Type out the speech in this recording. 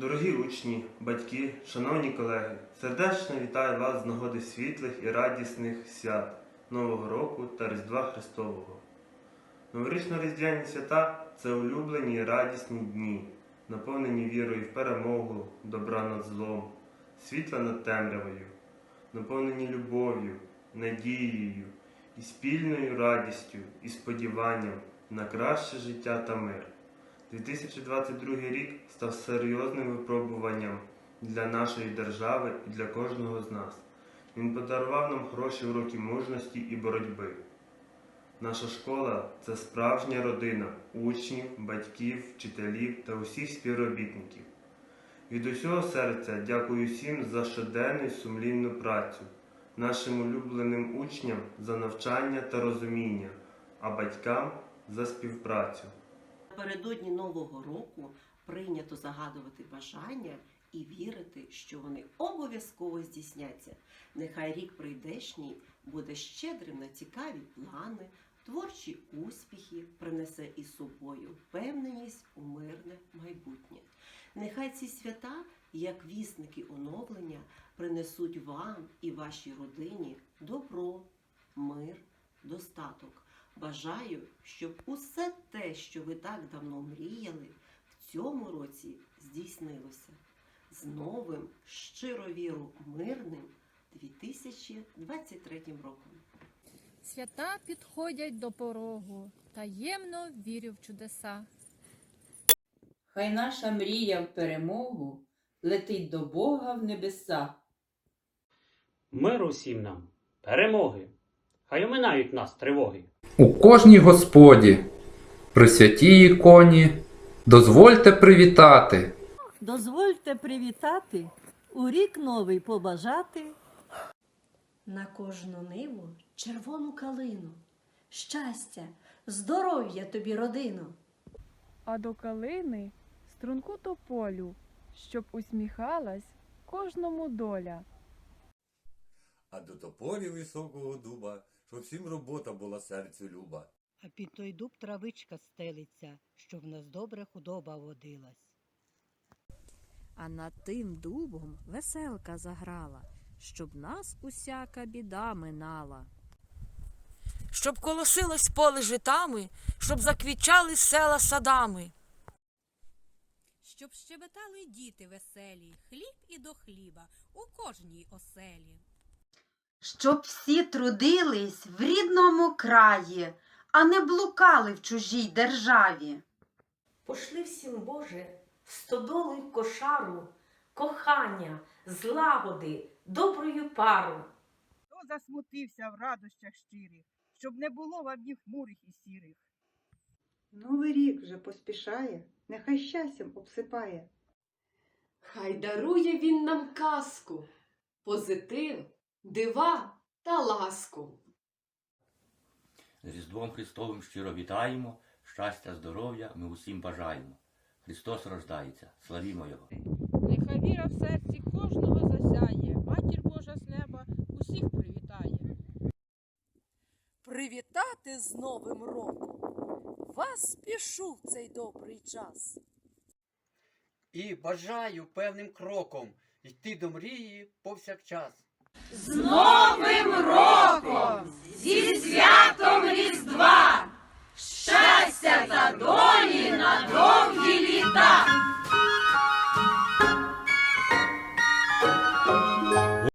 Дорогі учні, батьки, шановні колеги, сердечно вітаю вас з нагоди світлих і радісних свят Нового року та Різдва Христового. Новорічно-різдвяні свята це улюблені і радісні дні, наповнені вірою в перемогу, добра над злом, світла над темрявою, наповнені любов'ю, надією і спільною радістю і сподіванням на краще життя та мир. 2022 рік став серйозним випробуванням для нашої держави і для кожного з нас. Він подарував нам хороші уроки мужності і боротьби. Наша школа це справжня родина учнів, батьків, вчителів та усіх співробітників. Від усього серця дякую всім за щоденну сумлінну працю, нашим улюбленим учням за навчання та розуміння, а батькам за співпрацю. Напередодні Нового року прийнято загадувати бажання і вірити, що вони обов'язково здійсняться. Нехай рік прийдешній буде щедрим на цікаві плани, творчі успіхи, принесе із собою впевненість у мирне майбутнє. Нехай ці свята, як вісники оновлення, принесуть вам і вашій родині добро, достаток. Бажаю, щоб усе те, що ви так давно мріяли, в цьому році здійснилося. З новим, щиро віру, мирним 2023 роком. Свята підходять до порогу, таємно вірю в чудеса. Хай наша мрія в перемогу летить до Бога в небеса. Миру всім нам, перемоги. Хай оминають нас тривоги. У кожній господі, при святій іконі, дозвольте привітати. Дозвольте привітати, у рік новий побажати. На кожну ниву червону калину, щастя, здоров'я тобі, родино. А до калини струнку тополю, щоб усміхалась кожному доля. а до тополі високого дуба, щоб всім робота була серцю люба. А під той дуб травичка стелиться, щоб в нас добре худоба водилась. А над тим дубом веселка заграла, щоб нас усяка біда минала. Щоб колосилось поле житами, щоб заквічали села садами. Щоб щебетали діти веселі, хліб і до хліба у кожній оселі. Щоб всі трудились в рідному краї, а не блукали в чужій державі. Пошли всім, Боже, стодолу й кошару, кохання, злагоди, доброю пару. Хто засмутився в радощах щирих, щоб не було вам ні хмурих і сірих. Новий рік вже поспішає, нехай щастям обсипає. Хай дарує він нам казку, позитив, дива та ласку. З Різдвом Христовим щиро вітаємо, щастя, здоров'я ми усім бажаємо. Христос рождається, славімо Його! Нехай віра в серці кожного засяє, матір Божа з неба усіх привітає. Привітати з Новим роком. Вас спішу в цей добрий час. І бажаю певним кроком йти до мрії повсякчас. З Новим роком! Зі святом Різдва! Щастя!